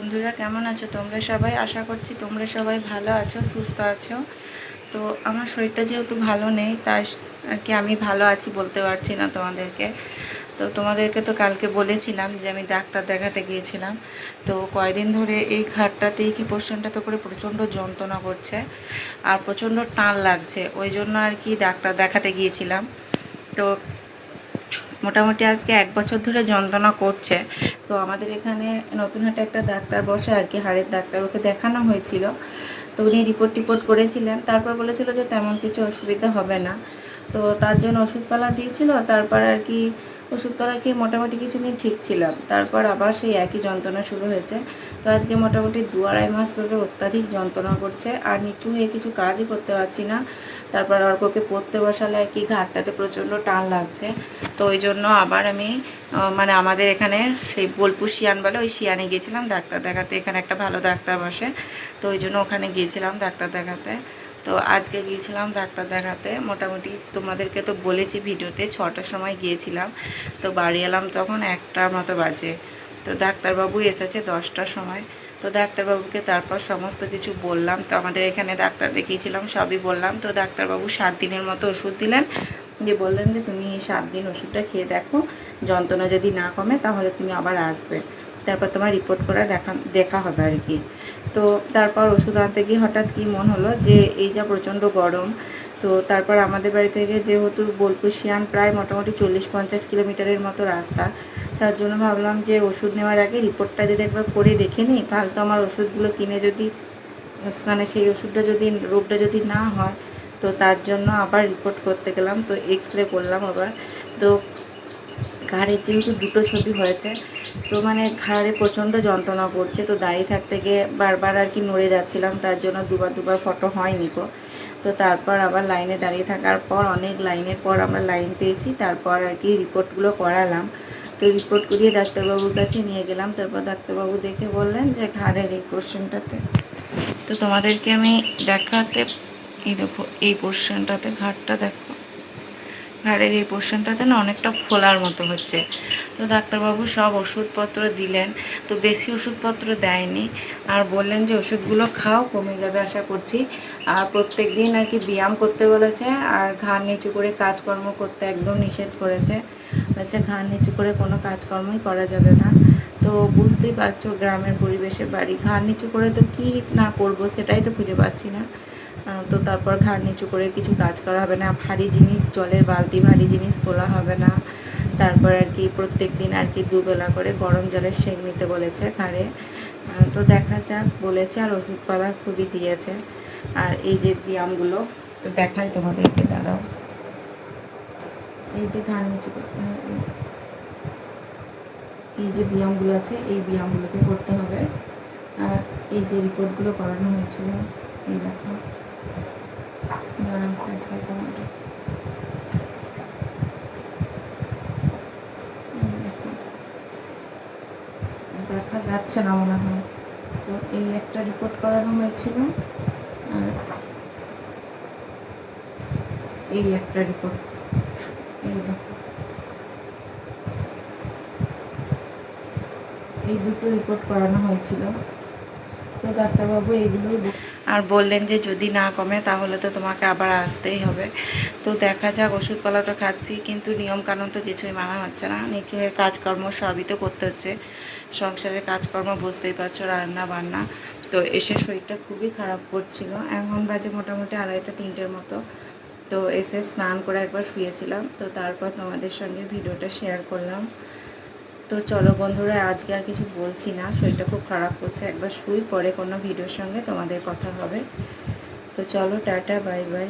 বন্ধুরা, কেমন আছো? তোমরা সবাই? আশা করছি তোমরা সবাই ভালো আছো, সুস্থ আছো। তো আমার শরীরটা যেহেতু ভালো নেই, তাই আর কি আমি ভালো আছি বলতে পারছি না তোমাদেরকে। তো তোমাদেরকে তো কালকে বলেছিলাম যে আমি ডাক্তার দেখাতে গিয়েছিলাম। তো কয়দিন ধরে এই ঘাটটাতেই কি পোর্শনটাতে করে প্রচণ্ড যন্ত্রণা করছে আর প্রচণ্ড টান লাগছে। ওই জন্য আর কি ডাক্তার দেখাতে গিয়েছিলাম। তো মোটামুটি আজকে এক বছর ধরে যন্ত্রণা করছে। তো আমাদের এখানে নতুন হাটে একটা ডাক্তার বসে আর কি, হাড়ের ডাক্তার ওকে দেখানো হয়েছিল। তো উনি রিপোর্ট টিপোর্ট করেছিলেন, তারপর বলেছিল যে তেমন কিছু অসুবিধা হবে না। তো তার জন্য ওষুধপালা দিয়েছিল, তারপর আর কি ওষুধপালা খেয়ে মোটামুটি কিছুদিন ঠিক ছিলাম। তারপর আবার সেই একই যন্ত্রণা শুরু হয়েছে। তো আজকে মোটামুটি দু আড়াই মাস ধরে অত্যাধিক যন্ত্রণা করছে। আর নিচু হয়ে কিছু কাজই করতে পারছি না। তারপর অর্ককে পড়তে বসালে আর কি ঘাটটাতে প্রচণ্ড টান লাগছে। তো ওই জন্য আবার আমি মানে আমাদের এখানে সেই বোলপুর শিয়ান বলে ওই শিয়ানে গিয়েছিলাম। ডাক্তার দেখাতে, এখানে একটা ভালো ডাক্তার বসে। তো ওই জন্য ওখানে গিয়েছিলাম ডাক্তার দেখাতে। তো আজকে গিয়েছিলাম ডাক্তার দেখাতে। মোটামুটি তোমাদেরকে তো বলেছি ভিডিওতে, ছটার সময় গিয়েছিলাম। তো বাড়ি এলাম তখন একটা মতো বাজে। তো ডাক্তারবাবু এসেছে দশটার সময়। তো ডাক্তারবাবুকে তারপর সমস্ত কিছু বললাম। তো আমাদের এখানে ডাক্তার দেখিয়েছিলাম, সবই বললাম। তো ডাক্তারবাবু সাত দিনের মতো ওষুধ দিলেন। দিয়ে বললেন যে, তুমি সাত দিন ওষুধটা খেয়ে দেখো। যন্ত্রণা যদি না কমে, তাহলে তুমি আবার আসবে। তারপর তোমার রিপোর্ট করে দেখা দেখা হবে আর কি। তো তারপর ওষুধ আনতে গিয়ে হঠাৎ কি মন হলো যে এই যা প্রচণ্ড গরম, তো তারপর আমাদের বাড়ি থেকে যেহেতু বোলপুর শিয়ান প্রায় মোটামুটি চল্লিশ পঞ্চাশ কিলোমিটারের মতো রাস্তা, তার জন্য ভাবলাম যে ওষুধ নেওয়ার আগে রিপোর্টটা যদি একবার করে দেখে নিই তাহলে তো আমার ওষুধগুলো কিনে যদি মানে সেই ওষুধটা যদি, রোগটা যদি না হয়, তো তার জন্য আবার রিপোর্ট করতে গেলাম, তো এক্স রে করলাম আবার। তো ঘাড়ের যেহেতু দুটো ছবি হয়েছে তো মানে ঘাড়ে প্রচণ্ড যন্ত্রণা করছে, তো দাঁড়িয়ে থাকতে গিয়ে বারবার আর কি নড়ে যাচ্ছিলাম, তার জন্য দুবার দুবার ফটো হয়নি গো। তো তারপর আবার লাইনে দাঁড়িয়ে থাকার পর অনেক লাইনের পর আমরা লাইন পেয়েছি, তারপর আর কি রিপোর্টগুলো করালাম। তো রিপোর্ট করিয়ে ডাক্তারবাবুর কাছে নিয়ে গেলাম, তারপর ডাক্তারবাবু দেখে বললেন যে ঘাড়ের এই পোর্শনটাতে তো তোমাদেরকে আমি দেখাতে, এই দেখো, এই পোর্শনটাতে ঘাটটা দেখো। ঘাড়ের এই পোর্শনটাতে না অনেকটা ফোলার মতো হচ্ছে। তো ডাক্তারবাবু সব ওষুধপত্র দিলেন, তো বেশি ওষুধপত্র দেয়নি। আর বললেন যে ওষুধগুলো খাও, কমে যাবে আশা করছি। আর প্রত্যেক দিন আর কি ব্যায়াম করতে বলেছে, আর ঘাড় নিচু করে কাজকর্ম করতে একদম নিষেধ করেছে। বলছে ঘাড় নিচু করে কোনো কাজকর্মই করা যাবে না। তো বুঝতেই পারছ গ্রামের পরিবেশে বাড়ি, ঘাড় নিচু করে তো কী না করব সেটাই তো খুঁজে পাচ্ছি না। তো তারপর ঘাড় নিচু করে কিছু কাজ করা হবে না। ভারী জিনিস, জলের বালতি, ভারী জিনিস তোলা হবে না। তারপর আর কি প্রত্যেক দিন আর কি দুবেলা করে গরম জলের সেঁক নিতে বলেছে ঘাড়ে। তো দেখা যাক, বলেছে আর ওষুধপালা খুবই দিয়েছে। আর এই যে ব্যায়ামগুলো, তো দেখাই তোমাদেরকে, দাঁড়াও। এই যে ঘাড় নিচু এই যে ব্যায়ামগুলো আছে, এই ব্যায়ামগুলোকে করতে হবে। আর এই যে রিপোর্টগুলো করানো হয়েছিল, এই দেখো। দেখা যাচ্ছে না মনে হয়। তো এই একটা রিপোর্ট করানো হয়েছিল আর এই একটা রিপোর্ট এই দুটো রিপোর্ট করানো হয়েছিল। তো ডাক্তারবাবু এইগুলোই বল- আর বললেন যে যদি না কমে, তাহলে তো তোমাকে আবার আসতেই হবে। তো দেখা যাক, ওষুধপালা তো খাচ্ছি, কিন্তু নিয়ম কানুন তো কিছুই মানা হচ্ছে না। হয়ে কাজকর্ম সবই তো করতে হচ্ছে। সংসারের কাজকর্ম বুঝতেই পারছ, রান্না বান্না। তো এসে শরীরটা খুবই খারাপ করছিল। এখন বাজে মোটামুটি আড়াইটা, তিনটের মতো। তো এসে স্নান করে একবার শুয়েছিলাম। তো তারপর তোমাদের সঙ্গে ভিডিওটা শেয়ার করলাম। তো চলো বন্ধুরা, আজকে আর কিছু বলছি না। শরীরটা খুব খারাপ করছে। একবার শুই, পরে কোনো ভিডিওর সঙ্গে তোমাদের কথা হবে। তো চলো, টাটা, বাই বাই।